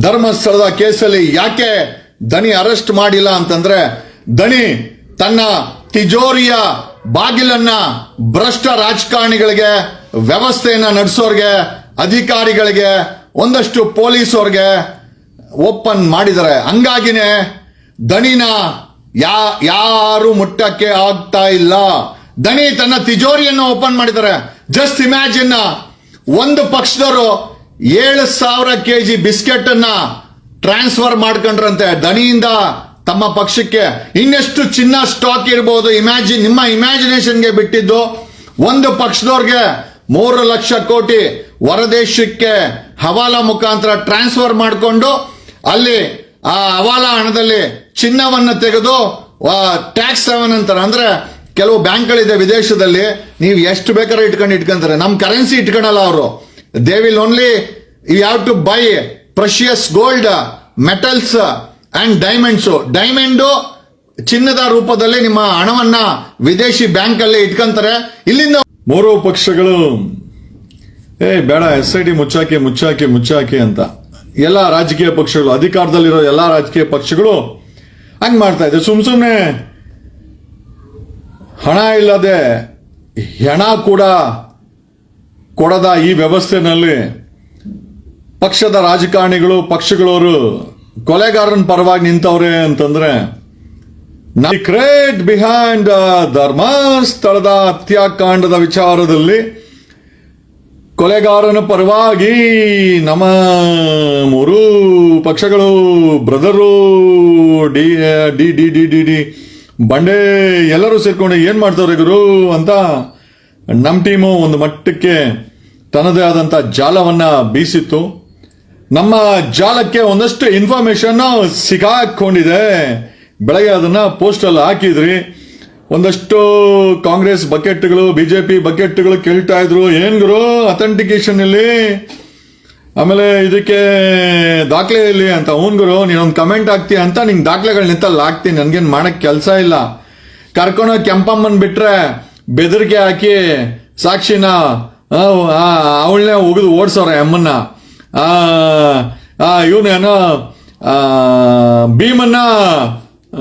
ಧರ್ಮಸ್ಥಳದ ಕೇಸಲ್ಲಿ ಯಾಕೆ ದಣಿ ಅರೆಸ್ಟ್ ಮಾಡಿಲ್ಲ ಅಂತಂದ್ರೆ ದಣಿ ತನ್ನ ತಿಜೋರಿಯ ಬಾಗಿಲನ್ನ ಭ್ರಷ್ಟ ರಾಜಕಾರಣಿಗಳಿಗೆ, ವ್ಯವಸ್ಥೆಯನ್ನ ನಡೆಸೋರ್ಗೆ, ಅಧಿಕಾರಿಗಳಿಗೆ, ಒಂದಷ್ಟು ಪೊಲೀಸವ್ರಿಗೆ ಓಪನ್ ಮಾಡಿದ್ದಾರೆ. ಹಂಗಾಗಿನೇ ದಣಿನ ಯಾ, ಯಾರು ಮುಟ್ಟಕ್ಕೆ ಆಗ್ತಾ ಇಲ್ಲ. ದಣಿ ತನ್ನ ತಿಜೋರಿಯನ್ನು ಓಪನ್ ಮಾಡಿದ್ದಾರೆ. ಜಸ್ಟ್ ಇಮ್ಯಾಜಿನ್ ಒಂದು ಪಕ್ಷದವರು ಏಳು ಸಾವಿರ ಕೆ ಜಿ ಬಿಸ್ಕೆಟ್ ಟ್ರಾನ್ಸ್ಫರ್ ಮಾಡ್ಕೊಂಡ್ರಂತೆ. ದಣಿಯಿಂದ ತಮ್ಮ ಪಕ್ಷಕ್ಕೆ ಇನ್ನೆಷ್ಟು ಚಿನ್ನ ಸ್ಟಾಕ್ ಇರಬಹುದು ಇಮ್ಯಾಜಿನ್, ನಿಮ್ಮ ಇಮ್ಯಾಜಿನೇಷನ್ಗೆ ಬಿಟ್ಟಿದ್ದು ಒಂದು ಪಕ್ಷದವ್ರಿಗೆ ಮೂರು ಲಕ್ಷ ಕೋಟಿ ಹೊರದೇಶಕ್ಕೆ ಹವಾಲಾ ಮುಖಾಂತರ ಟ್ರಾನ್ಸ್ಫರ್ ಮಾಡಿಕೊಂಡು ಅಲ್ಲಿ ಆ ಹವಾಲಾ ಹಣದಲ್ಲಿ ಚಿನ್ನವನ್ನು ತೆಗೆದು ಟ್ಯಾಕ್ಸ್ ಸೆವೆನ್ ಅಂತಾರೆ. ಅಂದ್ರೆ ಕೆಲವು ಬ್ಯಾಂಕ್ಗಳಿದೆ ವಿದೇಶದಲ್ಲಿ. ನೀವು ಎಷ್ಟು ಬೇಕಾದ್ರೆ ಇಟ್ಕೊಂಡು ಇಟ್ಕೊಂತಾರೆ. ನಮ್ಮ ಕರೆನ್ಸಿ ಇಟ್ಕೊಳಲ್ಲ ಅವರು. They will only you have to buy precious gold metals and diamonds diamond ಚಿನ್ನದ ರೂಪದಲ್ಲಿ ನಿಮ್ಮ ಹಣವನ್ನ ವಿದೇಶಿ ಬ್ಯಾಂಕ್ ಅಲ್ಲಿ ಇಟ್ಕೊಂತಾರೆ. ಇಲ್ಲಿಂದ ಮೂರು ಪಕ್ಷಗಳು, ಏ, ಬೇಡ, ಎಸ್ ಐ ಡಿ ಮುಚ್ಚಾಕಿ ಮುಚ್ಚಾಕಿ ಮುಚ್ಚಾಕಿ ಅಂತ. ಎಲ್ಲ ರಾಜಕೀಯ ಪಕ್ಷಗಳು, ಅಧಿಕಾರದಲ್ಲಿರೋ ಎಲ್ಲ ರಾಜಕೀಯ ಪಕ್ಷಗಳು ಹಂಗೆ ಮಾಡ್ತಾ ಇದೆ. ಸುಮ್ ಸುಮ್ಮನೆ ಹಣ ಇಲ್ಲದೆ ಹೆಣ ಕೂಡ ಕೊಡದ ಈ ವ್ಯವಸ್ಥೆನಲ್ಲಿ ಪಕ್ಷದ ರಾಜಕಾರಣಿಗಳು, ಪಕ್ಷಗಳವರು ಕೊಲೆಗಾರನ ಪರವಾಗಿ ನಿಂತವ್ರೆ ಅಂತಂದ್ರೆ ಕ್ರೇಟ್ ಬಿಹೈಂಡ್ ಧರ್ಮಸ್ಥಳದ ಹತ್ಯಾಕಾಂಡದ ವಿಚಾರದಲ್ಲಿ ಕೊಲೆಗಾರನ ಪರವಾಗಿ ನಮ್ಮ ಮೂರು ಪಕ್ಷಗಳು, brother, D D D D D D, ಬಂಡೆ ಎಲ್ಲರೂ ಸೇರ್ಕೊಂಡು ಏನ್ ಮಾಡ್ತಾರೆ ಗುರು ಅಂತ ನಮ್ಮ ಟೀಮು ಒಂದು ಮಟ್ಟಕ್ಕೆ ತನ್ನದೇ ಆದಂಥ ಜಾಲವನ್ನು ಬೀಸಿತ್ತು. ನಮ್ಮ ಜಾಲಕ್ಕೆ ಒಂದಷ್ಟು ಇನ್ಫಾರ್ಮೇಶನ್ ಸಿಗಾಕೊಂಡಿದೆ. ಬೆಳಗ್ಗೆ ಅದನ್ನು ಪೋಸ್ಟಲ್ಲಿ ಹಾಕಿದ್ರಿ. ಒಂದಷ್ಟು ಕಾಂಗ್ರೆಸ್ ಬಕೆಟ್ಗಳು ಪಿ ಬಕೆಟ್ಗಳು ಕೇಳ್ತಾ ಇದ್ರು. ಏನ್ ಗುರು ಅಥೆಂಟಿಕೇಶನ್ ಇಲ್ಲಿ? ಆಮೇಲೆ ಇದಕ್ಕೆ ದಾಖಲೆ ಇಲ್ಲಿ ಅಂತ ಹ್ಞೂ ಗುರು, ನೀನೊಂದು ಕಮೆಂಟ್ ಹಾಕ್ತೀಯ ಅಂತ ನಿಂಗೆ ದಾಖಲೆಗಳು ನಿಂತಲ್ಲಿ ಹಾಕ್ತೀನಿ. ನನಗೇನು ಮಾಡೋಕ್ಕೆ ಕೆಲಸ ಇಲ್ಲ. ಕರ್ಕೊಂಡೋಗಿ ಕೆಂಪಮ್ಮನ್ ಬಿಟ್ರೆ ಬೆದರಿಕೆ ಹಾಕಿ ಸಾಕ್ಷಿನ ಅವಳನ್ನೇ ಒಗೆದು ಓಡಿಸೋರ ಅಮ್ಮನ್ನ. ಇವನೇನೋ ಭೀಮನ್ನ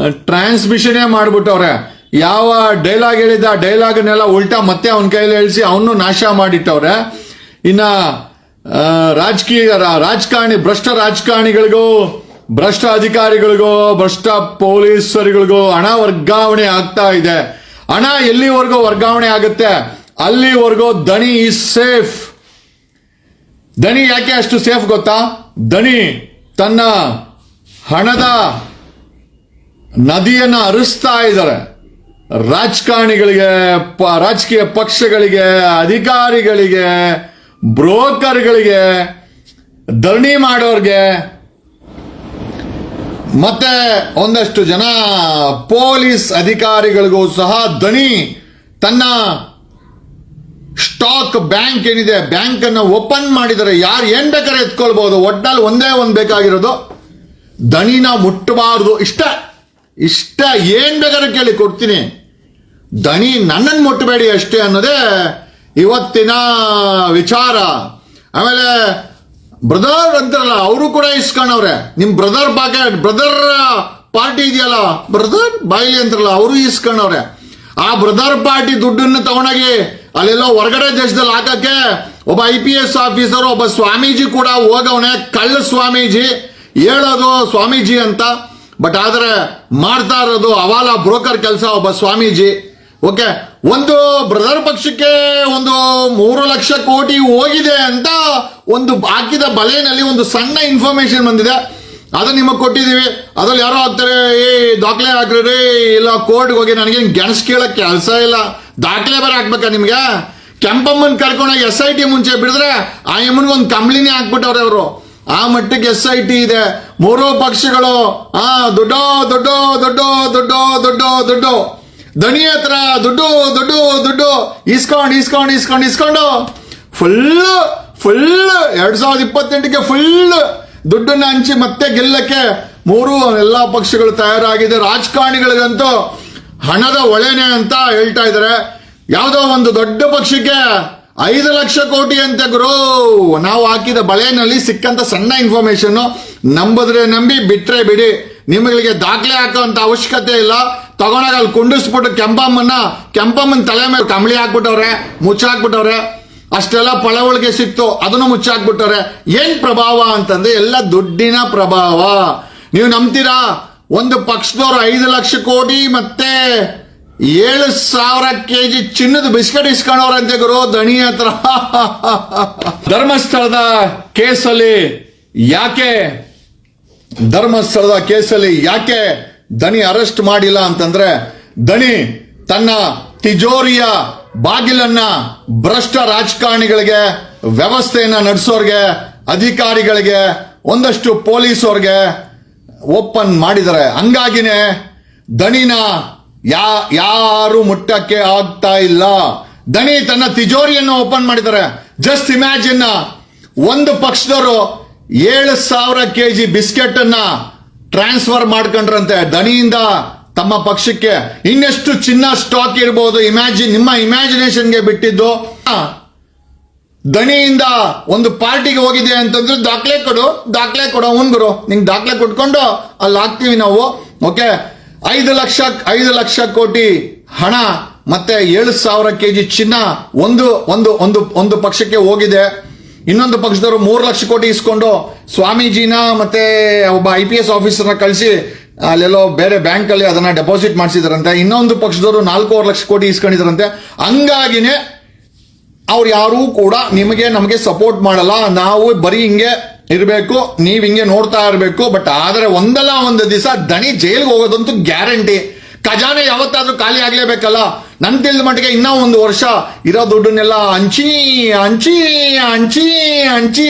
ಟ್ರಾನ್ಸ್ಮಿಷನೇ ಮಾಡ್ಬಿಟ್ಟವ್ರೆ. ಯಾವ ಡೈಲಾಗ್ ಹೇಳಿದ ಡೈಲಾಗನ್ನೆಲ್ಲ ಉಲ್ಟಾ ಮತ್ತೆ ಅವನ ಕೈಯಲ್ಲಿ ಹೇಳಿಸಿ ಅವನು ನಾಶ ಮಾಡಿಟ್ಟವ್ರೆ. ಇನ್ನ ರಾಜಕೀಯ ರಾಜಕಾರಣಿ, ಭ್ರಷ್ಟ ರಾಜಕಾರಣಿಗಳಿಗೂ, ಭ್ರಷ್ಟ ಅಧಿಕಾರಿಗಳಿಗೂ, ಭ್ರಷ್ಟ ಪೊಲೀಸರುಗಳಿಗೂ ಹಣ ವರ್ಗಾವಣೆ ಆಗ್ತಾ ಇದೆ. ಹಣ ಎಲ್ಲಿವರೆಗೂ ವರ್ಗಾವಣೆ ಆಗುತ್ತೆ? ಅಲ್ಲಿವರೆಗೂ ದಣಿ ಈಸ್ ಸೇಫ್ ದಣಿ ಯಾಕೆ ಅಷ್ಟು ಸೇಫ್ ಗೊತ್ತಾ? ದಣಿ ತನ್ನ ಹಣದ ನದಿಯನ್ನು ಹರಿಸ್ತಾ ಇದ್ದಾರೆ. ರಾಜಕಾರಣಿಗಳಿಗೆ, ಪ- ರಾಜಕೀಯ ಪಕ್ಷಗಳಿಗೆ, ಅಧಿಕಾರಿಗಳಿಗೆ, ಬ್ರೋಕರ್ಗಳಿಗೆ, ಧರಣಿ ಮಾಡೋರ್ಗೆ ಮತ್ತೆ ಒಂದಷ್ಟು ಜನ ಪೊಲೀಸ್ ಅಧಿಕಾರಿಗಳಿಗೂ ಸಹ ದಣಿ ತನ್ನ ಸ್ಟಾಕ್ ಬ್ಯಾಂಕ್ ಏನಿದೆ ಬ್ಯಾಂಕ್ ಅನ್ನು ಓಪನ್ ಮಾಡಿದರೆ ಯಾರು ಏನ್ ಬೇಕಾದ್ರೆ ಎತ್ಕೊಳ್ಬಹುದು. ಒಟ್ಟಲ್ಲಿ ಒಂದೇ ಒಂದ್ ಬೇಕಾಗಿರೋದು ದಣಿನ ಮುಟ್ಟಬಾರದು. ಇಷ್ಟ. ಇಷ್ಟ. ಏನ್ ಬೇಕಾದ್ರೆ ಕೇಳಿ ಕೊಡ್ತೀನಿ. ದಣಿ ನನ್ನನ್ನು ಮುಟ್ಟಬೇಡಿ ಅಷ್ಟೇ ಅನ್ನೋದೇ ಇವತ್ತಿನ ವಿಚಾರ. ಆಮೇಲೆ ಬ್ರದರ್ ಅಂತಾರಲ್ಲ, ಅವರು ಕೂಡ ಇಸ್ಕೊಂಡವ್ರೆ ನಿಮ್ ಬ್ರದರ್ ಪಾಕೆಟ್ ಬ್ರದರ್ ಪಾರ್ಟಿ ಇದೆಯಲ್ಲ ಬ್ರದರ್ ಬಾಯ್ಲಿ ಅಂತಾರಲ್ಲ, ಅವರು ಇಸ್ಕೊಂಡವ್ರೆ ಆ ಬ್ರದರ್ ಪಾರ್ಟಿ ದುಡ್ಡನ್ನು ತಗೊಂಡೋಗಿ ಅಲ್ಲೆಲ್ಲೋ ಹೊರಗಡೆ ದೇಶದಲ್ಲಿ ಹಾಕಕ್ಕೆ ಒಬ್ಬ ಐ ಪಿ ಎಸ್ ಆಫೀಸರ್ ಒಬ್ಬ ಸ್ವಾಮೀಜಿ ಕೂಡ ಹೋಗವನೆ, ಕಳ್ಳ ಸ್ವಾಮೀಜಿ. ಹೇಳೋದು ಸ್ವಾಮೀಜಿ ಅಂತ ಬಟ್ ಆದರೆ ಮಾಡ್ತಾ ಇರೋದು ಅವಾಲ ಬ್ರೋಕರ್ ಕೆಲಸ ಒಬ್ಬ ಸ್ವಾಮೀಜಿ. ಓಕೆ, ಒಂದು ಬ್ರದರ್ ಪಕ್ಷಕ್ಕೆ ಒಂದು ಮೂರು ಲಕ್ಷ ಕೋಟಿ ಹೋಗಿದೆ ಅಂತ ಒಂದು ಹಾಕಿದ ಬಲೆಯಲ್ಲಿ ಒಂದು ಸಣ್ಣ ಇನ್ಫಾರ್ಮೇಶನ್ ಬಂದಿದೆ. ಅದು ನಿಮಗೆ ಕೊಟ್ಟಿದ್ದೀವಿ. ಅದ್ರಲ್ಲಿ ಯಾರೋ ಆಗ್ತಾರೆ ಏ, ದಾಖಲೆ ಹಾಕ್ರಿ ಇಲ್ಲ ಕೋರ್ಟ್ಗೆ ಹೋಗಿ ನನಗೇನು ಗೆಣಸ್ ಕೇಳಕ್ ಕೆಲಸ ಇಲ್ಲ. ದಾಖಲೆ ಬೇರೆ ಹಾಕ್ಬೇಕಾ ನಿಮಗೆ? ಕೆಂಪಮ್ಮನ್ ಕರ್ಕೊಂಡೋಗಿ ಎಸ್ ಐ ಟಿ ಮುಂಚೆ ಬಿಡಿದ್ರೆ ಆ ಎಮ್ಮನ್ಗೆ ಒಂದು ಕಂಬ್ಳಿನೇ ಹಾಕ್ಬಿಟ್ಟವ್ರೆ ಅವರು. ಆ ಮಟ್ಟಕ್ಕೆ ಎಸ್ ಐ ಟಿ ಇದೆ. ಮೂರೋ ಪಕ್ಷಗಳು, ಆ, ದೊಡ್ಡ ದೊಡ್ಡ ದೊಡ್ಡ ದೊಡ್ಡ ದೊಡ್ಡ, ದುಡ್ಡು. ದಣಿ ಹತ್ರ, ದುಡ್ಡು ದುಡ್ಡು ದುಡ್ಡು. ಇಸ್ಕೊಂಡು ಇಸ್ಕೊಂಡು ಇಸ್ಕೊಂಡು ಇಸ್ಕೊಂಡು ಫುಲ್ ಫುಲ್ ಎರಡ್ ಸಾವಿರದ ಇಪ್ಪತ್ತೆಂಟಕ್ಕೆ ಫುಲ್ ದುಡ್ಡನ್ನ ಹಂಚಿ ಮತ್ತೆ ಗೆಲ್ಲಕ್ಕೆ ಮೂರು ಎಲ್ಲಾ ಪಕ್ಷಗಳು ತಯಾರಾಗಿದೆ. ರಾಜಕಾರಣಿಗಳಿಗಂತೂ ಹಣದ ಒಳೆನೆ ಅಂತ ಹೇಳ್ತಾ ಇದ್ದಾರೆ. ಯಾವುದೋ ಒಂದು ದೊಡ್ಡ ಪಕ್ಷಕ್ಕೆ ಐದು ಲಕ್ಷ ಕೋಟಿ ಅಂತ ಗುರು. ನಾವು ಹಾಕಿದ ಬಳೆನಲ್ಲಿ ಸಿಕ್ಕಂತ ಸಣ್ಣ ಇನ್ಫಾರ್ಮೇಶನ್ ನಂಬಿದ್ರೆ ನಂಬಿ, ಬಿಟ್ರೆ ಬಿಡಿ. ನಿಮಗೆ ದಾಖಲೆ ಹಾಕುವಂತ ಅವಶ್ಯಕತೆ ಇಲ್ಲ. ತಗೊಂಡಾಗ ಅಲ್ಲಿ ಕುಂಡಿಸ್ಬಿಟ್ಟು ಕೆಂಪಮ್ಮನ್ನ, ಕೆಂಪಮ್ಮನ ತಲೆ ಮೇಲೆ ಕಂಬಳಿ ಹಾಕ್ಬಿಟ್ಟವ್ರೆ, ಮುಚ್ಚಾಕ್ಬಿಟ್ಟವ್ರೆ, ಅಷ್ಟೆಲ್ಲ ಪಳವಳಿಗೆ ಸಿಕ್ತು, ಅದನ್ನು ಮುಚ್ಚಾಕ್ಬಿಟ್ಟವ್ರೆ. ಏನ್ ಪ್ರಭಾವ ಅಂತಂದ್ರೆ ಎಲ್ಲ ದುಡ್ಡಿನ ಪ್ರಭಾವ. ನೀವು ನಂಬ್ತೀರಾ? ಒಂದು ಪಕ್ಷದವ್ರು ಐದು ಲಕ್ಷ ಕೋಟಿ ಮತ್ತೆ ಏಳು ಸಾವಿರ ಕೆಜಿ ಚಿನ್ನದ ಬಿಸ್ಕೆಟ್ ಇಸ್ಕೊಂಡವ್ರಂತೆ ಗುರು ದಣಿ ಹತ್ರ. ಧರ್ಮಸ್ಥಳದ ಕೇಸಲ್ಲಿ ಯಾಕೆ? ಧರ್ಮಸ್ಥಳದ ಕೇಸಲ್ಲಿ ಯಾಕೆ? ದಣಿ ಅರೆಸ್ಟ್ ಮಾಡಿಲ್ಲ ಅಂತಂದ್ರೆ ದಣಿ ತನ್ನ ತಿಜೋರಿಯ ಬಾಗಿಲನ್ನ ಭ್ರಷ್ಟ ರಾಜಕಾರಣಿಗಳಿಗೆ, ವ್ಯವಸ್ಥೆಯನ್ನ ನಡೆಸೋರ್ಗೆ, ಅಧಿಕಾರಿಗಳಿಗೆ, ಒಂದಷ್ಟು ಪೊಲೀಸವ್ರಿಗೆ ಓಪನ್ ಮಾಡಿದ್ದಾರೆ. ಹಂಗಾಗಿನೇ ದಣಿನ ಯಾ, ಯಾರು ಮುಟ್ಟಕ್ಕೆ ಆಗ್ತಾ ಇಲ್ಲ. ದಣಿ ತನ್ನ ತಿಜೋರಿಯನ್ನು ಓಪನ್ ಮಾಡಿದ್ದಾರೆ. ಜಸ್ಟ್ ಇಮ್ಯಾಜಿನ್ ಒಂದು ಪಕ್ಷದವರು ಏಳು ಸಾವಿರ ಕೆ ಜಿ ಬಿಸ್ಕೆಟ್ ಟ್ರಾನ್ಸ್ಫರ್ ಮಾಡ್ಕೊಂಡ್ರಂತೆ. ದಣಿಯಿಂದ ತಮ್ಮ ಪಕ್ಷಕ್ಕೆ ಇನ್ನೆಷ್ಟು ಚಿನ್ನ ಸ್ಟಾಕ್ ಇರಬಹುದು ಇಮ್ಯಾಜಿನ್ ನಿಮ್ಮ ಇಮ್ಯಾಜಿನೇಷನ್ಗೆ ಬಿಟ್ಟಿದ್ದು. ದಣಿಯಿಂದ ಒಂದು ಪಾರ್ಟಿಗೆ ಹೋಗಿದೆ ಅಂತಂದ್ರೆ ದಾಖಲೆ ಕೊಡು ದಾಖಲೆ ಕೊಡು ಗುರು. ನಿಂಗೆ ದಾಖಲೆ ಕೊಟ್ಕೊಂಡು ಅಲ್ಲಿ ಹಾಕ್ತೀವಿ ನಾವು. ಓಕೆ ಐದು ಲಕ್ಷ ಐದು ಲಕ್ಷ ಕೋಟಿ ಹಣ ಮತ್ತೆ ಏಳು ಸಾವಿರ ಕೆ ಜಿ ಚಿನ್ನ ಒಂದು ಒಂದು ಒಂದು ಒಂದು ಪಕ್ಷಕ್ಕೆ ಹೋಗಿದೆ. ಇನ್ನೊಂದು ಪಕ್ಷದವರು ಮೂರು ಲಕ್ಷ ಕೋಟಿ ಇಸ್ಕೊಂಡು ಸ್ವಾಮೀಜಿನ ಮತ್ತೆ ಒಬ್ಬ ಐ ಪಿ ಎಸ್ ಆಫೀಸರ್ನ ಕಳಿಸಿ, ಅಲ್ಲೆಲ್ಲೋ ಬೇರೆ ಬ್ಯಾಂಕ್ ಅಲ್ಲಿ ಅದನ್ನ ಡೆಪಾಸಿಟ್ ಮಾಡಿಸಿದಾರಂತೆ. ಇನ್ನೊಂದು ಪಕ್ಷದವರು ನಾಲ್ಕೂವರೆ ಲಕ್ಷ ಕೋಟಿ ಇಸ್ಕೊಂಡಿದ್ರಂತೆ ಹಂಗಾಗಿನೇ ಅವ್ರು ಯಾರೂ ಕೂಡ ನಿಮಗೆ ನಮಗೆ ಸಪೋರ್ಟ್ ಮಾಡಲ್ಲ. ನಾವು ಬರೀ ಹಿಂಗೆ ಇರಬೇಕು, ನೀವು ಹಿಂಗೆ ನೋಡ್ತಾ ಇರಬೇಕು. ಬಟ್ ಆದ್ರೆ ಒಂದಲ್ಲ ಒಂದು ದಿವಸ ದಣಿ ಜೈಲಿಗೆ ಹೋಗೋದಂತೂ ಗ್ಯಾರಂಟಿ. ಖಜಾನೆ ಯಾವತ್ತಾದ್ರೂ ಖಾಲಿ ಆಗಲೇಬೇಕಲ್ಲ. ನನ್ ತಿಳಿದ ಮಟ್ಟಿಗೆ ಇನ್ನೂ ಒಂದು ವರ್ಷ ಇರೋ ದುಡ್ಡನ್ನೆಲ್ಲ ಹಂಚಿ ಹಂಚಿ ಹಂಚಿ ಹಂಚಿ.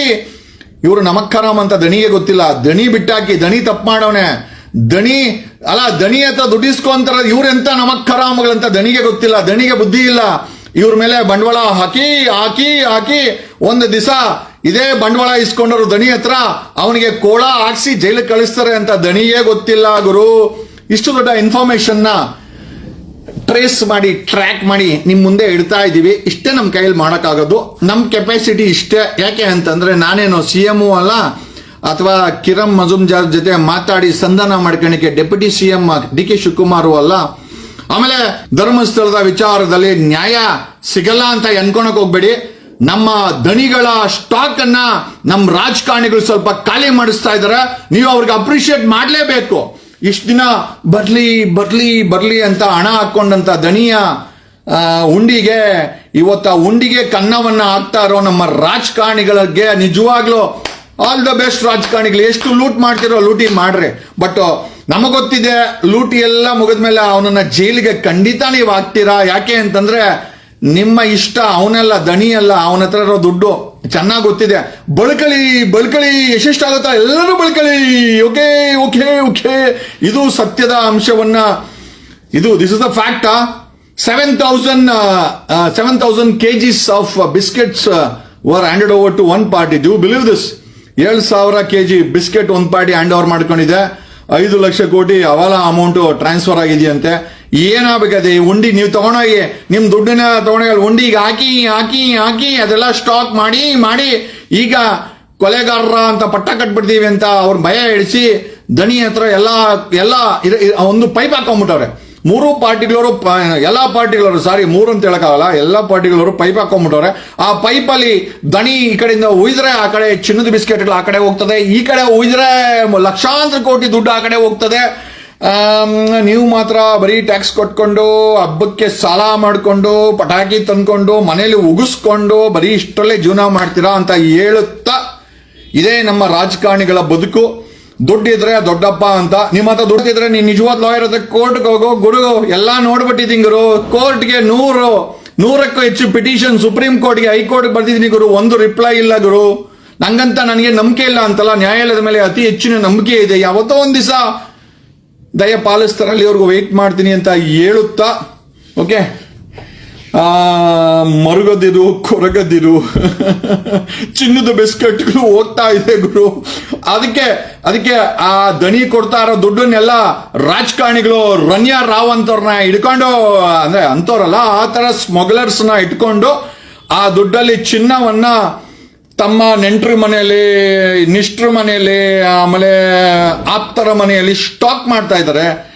ಇವರು ನಮಕ್ಕರಾಮ್ ಅಂತ ದಣಿಗೆ ಗೊತ್ತಿಲ್ಲ. ದಣಿ ಬಿಟ್ಟಾಕಿ, ದಣಿ ತಪ್ಪು ಮಾಡವನೆ ದಣಿ, ಅಲ್ಲ, ದಣಿ ಹತ್ರ ದುಡ್ಡಿಸ್ಕೊಂತಾರ ಇವ್ರೆಂತ ನಮಕ್ಕರಾಮ್ಗಳಂತ ದಣಿಗೆ ಗೊತ್ತಿಲ್ಲ. ದಣಿಗೆ ಬುದ್ಧಿ ಇಲ್ಲ. ಇವ್ರ ಮೇಲೆ ಬಂಡವಾಳ ಹಾಕಿ ಹಾಕಿ ಹಾಕಿ ಒಂದು ದಿವಸ ಇದೇ ಬಂಡವಾಳ ಇಸ್ಕೊಂಡರು ದಣಿ ಹತ್ರ ಅವನಿಗೆ ಕೋಳ ಹಾಕ್ಸಿ ಜೈಲಿಗೆ ಕಳಿಸ್ತಾರೆ ಅಂತ ದಣಿಯೇ ಗೊತ್ತಿಲ್ಲ ಗುರು. ಇಷ್ಟು ದೊಡ್ಡ ಇನ್ಫಾರ್ಮೇಶನ್ನ ಟ್ರೇಸ್ ಮಾಡಿ ಟ್ರ್ಯಾಕ್ ಮಾಡಿ ನಿಮ್ ಮುಂದೆ ಇಡ್ತಾ ಇದ್ದೀವಿ ಇಷ್ಟೇ ನಮ್ಮ ಕೈಯಲ್ಲಿ ಮಾಡೋಕ್ಕಾಗೋದು. ನಮ್ಮ ಕೆಪಾಸಿಟಿ ಇಷ್ಟೇ. ಯಾಕೆ ಅಂತಂದ್ರೆ ನಾನೇನು ಸಿ ಎಂ ಅಲ್ಲ, ಅಥವಾ ಕಿರಣ್ ಮಜುಮ್ಜಾರ್ ಜೊತೆ ಮಾತಾಡಿ ಸಂಧಾನ ಮಾಡ್ಕೊಳಕ್ಕೆ deputy C M D K Shivakumar ಅಲ್ಲ, ಆಮೇಲೆ ಧರ್ಮಸ್ಥಳದ ವಿಚಾರದಲ್ಲಿ ನ್ಯಾಯ ಸಿಗಲ್ಲ ಅಂತ ಅನ್ಕೊಳಕ್ ಹೋಗ್ಬೇಡಿ. ನಮ್ಮ ದಣಿಗಳ ಸ್ಟಾಕ್ ಅನ್ನ ನಮ್ಮ ರಾಜಕಾರಣಿಗಳು ಸ್ವಲ್ಪ ಖಾಲಿ ಮಾಡಿಸ್ತಾ ಇದಾರೆ. ನೀವು ಅವ್ರಿಗೆ ಅಪ್ರಿಶಿಯೇಟ್ ಮಾಡಲೇಬೇಕು. ಇಷ್ಟು ದಿನ ಬರಲಿ ಬರಲಿ ಬರಲಿ ಅಂತ ಹಣ ಹಾಕೊಂಡಂತ ದಣಿಯ ಉಂಡಿಗೆ, ಇವತ್ತು ಆ ಉಂಡಿಗೆ ಕನ್ನವನ್ನು ಹಾಕ್ತಾ ಇರೋ ನಮ್ಮ ರಾಜಕಾರಣಿಗಳಿಗೆ ನಿಜವಾಗ್ಲೂ ಆಲ್ ದ ಬೆಸ್ಟ್ ರಾಜಕಾರಣಿಗಳು. ಎಷ್ಟು ಲೂಟ್ ಮಾಡ್ತಿರೋ ಲೂಟಿ ಮಾಡ್ರಿ. ಬಟ್ ನಮಗೊತ್ತಿದೆ ಗೊತ್ತಿದೆ, ಲೂಟಿ ಎಲ್ಲ ಮುಗಿದ ಮೇಲೆ ಅವನನ್ನ ಜೈಲಿಗೆ ಖಂಡಿತ ನೀವು ಹಾಕ್ತೀರಾ? ಯಾಕೆ ಅಂತಂದ್ರೆ ನಿಮ್ಮ ಇಷ್ಟ, ಅವನೆಲ್ಲ ದಣಿಯಲ್ಲ, ಅವನ ಹತ್ರ ಇರೋ ದುಡ್ಡು. ಚೆನ್ನಾಗಿ ಗೊತ್ತಿದೆ. ಬಳ್ಕಳಿ ಬಳ್ಕಳಿ ಎಷ್ಟೆಷ್ಟಾಗುತ್ತಾ ಎಲ್ಲರೂ ಬಳ್ಕಳಿ. Okay okay okay. ಇದು ಸತ್ಯದ ಅಂಶವನ್ನ, ಇದು this is the fact seven thousand seven thousand KGs of biscuits were handed over to one party do believe this ಏಳು ಸಾವಿರ ಕೆ ಜಿ ಬಿಸ್ಕೆಟ್ ಒಂದು ಪಾರ್ಟಿ ಹ್ಯಾಂಡ್ ಓವರ್ ಮಾಡ್ಕೊಂಡಿದೆ. ಐದು ಲಕ್ಷ ಕೋಟಿ ಅವಾಲ ಅಮೌಂಟು ಟ್ರಾನ್ಸ್ಫರ್ ಆಗಿದೆಯಂತೆ. ಏನಾಗಬೇಕದೆ? ಉಂಡಿ ನೀವು ತಗೊಂಡೋಗಿ ನಿಮ್ಮ ದುಡ್ಡನ್ನ ತಗೊಂಡೋಗಿ ಅಲ್ಲಿ ಉಂಡಿಗೆ ಹಾಕಿ ಹಾಕಿ ಹಾಕಿ, ಅದೆಲ್ಲ ಸ್ಟಾಕ್ ಮಾಡಿ ಮಾಡಿ, ಈಗ ಕೊಲೆಗಾರರ ಅಂತ ಪಟ್ಟ ಕಟ್ಬಿಡ್ತೀವಿ ಅಂತ ಅವ್ರ ಭಯ ಇಳಿಸಿ ದಣಿ ಹತ್ರ ಎಲ್ಲ ಎಲ್ಲ ಒಂದು ಪೈಪ್ ಹಾಕೊಂಡ್ಬಿಟ್ಟವ್ರೆ ಮೂರು ಪಾರ್ಟಿಗಳವರು ಎಲ್ಲ ಪಾರ್ಟಿಗಳವರು ಸಾರಿ ಮೂರು ಅಂತ ಹೇಳಕ್ಕಾಗಲ್ಲ, ಎಲ್ಲ ಪಾರ್ಟಿಗಳವರು ಪೈಪ್ ಹಾಕೊಂಡ್ಬಿಟ್ಟವ್ರೆ ಆ ಪೈಪಲ್ಲಿ ದಣಿ ಈ ಕಡೆಯಿಂದ ಉಯ್ದ್ರೆ ಆ ಕಡೆ ಚಿನ್ನದ ಬಿಸ್ಕೆಟ್ಗಳು ಆ ಕಡೆ ಹೋಗ್ತದೆ, ಈ ಕಡೆ ಉಯ್ದ್ರೆ ಲಕ್ಷಾಂತರ ಕೋಟಿ ದುಡ್ಡು ಆ ಕಡೆ ಹೋಗ್ತದೆ. ನೀವು ಮಾತ್ರ ಬರೀ ಟ್ಯಾಕ್ಸ್ ಕೊಟ್ಕೊಂಡು, ಹಬ್ಬಕ್ಕೆ ಸಾಲ ಮಾಡಿಕೊಂಡು, ಪಟಾಕಿ ತಂದ್ಕೊಂಡು, ಮನೇಲಿ ಉಗಿಸ್ಕೊಂಡು ಬರೀ ಇಷ್ಟರಲ್ಲೇ ಜೀವನ ಮಾಡ್ತೀರಾ ಅಂತ ಹೇಳುತ್ತಾ ಇದೇ ನಮ್ಮ ರಾಜಕಾರಣಿಗಳ ಬದುಕು. ದುಡ್ಡಿದ್ರೆ ದೊಡ್ಡಪ್ಪ ಅಂತ. ನಿಮ್ಮ ಹತ್ರ ದುಡ್ಡಿದ್ರೆ ನೀನ್ ನಿಜವಾದ ಲಾಯರ್ ಹತ್ರ ಕೋರ್ಟ್ಗೆ ಹೋಗೋ ಗುರು ಎಲ್ಲ ನೋಡ್ಬಿಟ್ಟಿದ್ದೀನಿ ಗುರು ಕೋರ್ಟ್ಗೆ ನೂರು. ನೂರಕ್ಕೂ ಹೆಚ್ಚು ಪಿಟಿಷನ್ ಸುಪ್ರೀಂ ಕೋರ್ಟ್ಗೆ ಹೈಕೋರ್ಟ್ಗೆ ಬರ್ತಿದ್ದೀನಿ ಗುರು. ಒಂದು ರಿಪ್ಲೈ ಇಲ್ಲ ಗುರು. ನಂಗಂತ ನನಗೆ ನಂಬಿಕೆ ಇಲ್ಲ ಅಂತಲ್ಲ. ನ್ಯಾಯಾಲಯದ ಮೇಲೆ ಅತಿ ಹೆಚ್ಚಿನ ನಂಬಿಕೆ ಇದೆ. ಯಾವತ್ತೋ ಒಂದು ದಿವಸ ದಯ ಪಾಲಿಸ್ತಾರೆ ಅಲ್ಲಿವರೆಗೂ ವೆಯ್ಟ್ ಮಾಡ್ತೀನಿ ಅಂತ ಹೇಳುತ್ತಾ? ಓಕೆ ಮರುಗದಿರು ಕೊರಗದಿರು ಚಿನ್ನದ ಬಿಸ್ಕೆಟ್ಗಳು ಹೋಗ್ತಾ ಇದೆ ಗುರು. ಅದಕ್ಕೆ ಅದಕ್ಕೆ ಆ ದಣಿ ಕೊಡ್ತಾ ಇರೋ ದುಡ್ಡನ್ನೆಲ್ಲ ರಾಜಕಾರಣಿಗಳು ರನ್ಯಾ ರಾವ್ ಅಂತವ್ರನ್ನ ಹಿಡ್ಕೊಂಡು, ಅಂದ್ರೆ ಅಂತವ್ರಲ್ಲ ಆ ತರ ಸ್ಮಗ್ಲರ್ಸ್ನ ಇಟ್ಕೊಂಡು ಆ ದುಡ್ಡಲ್ಲಿ ಚಿನ್ನವನ್ನ ತಮ್ಮ ನೆಂಟ್ರ ಮನೆಯಲ್ಲಿ ನಿಷ್ಠರ ಮನೆಯಲ್ಲಿ ಆಮೇಲೆ ಆಪ್ತರ ಮನೆಯಲ್ಲಿ ಸ್ಟಾಕ್ ಮಾಡ್ತಾ ಇದ್ದಾರೆ.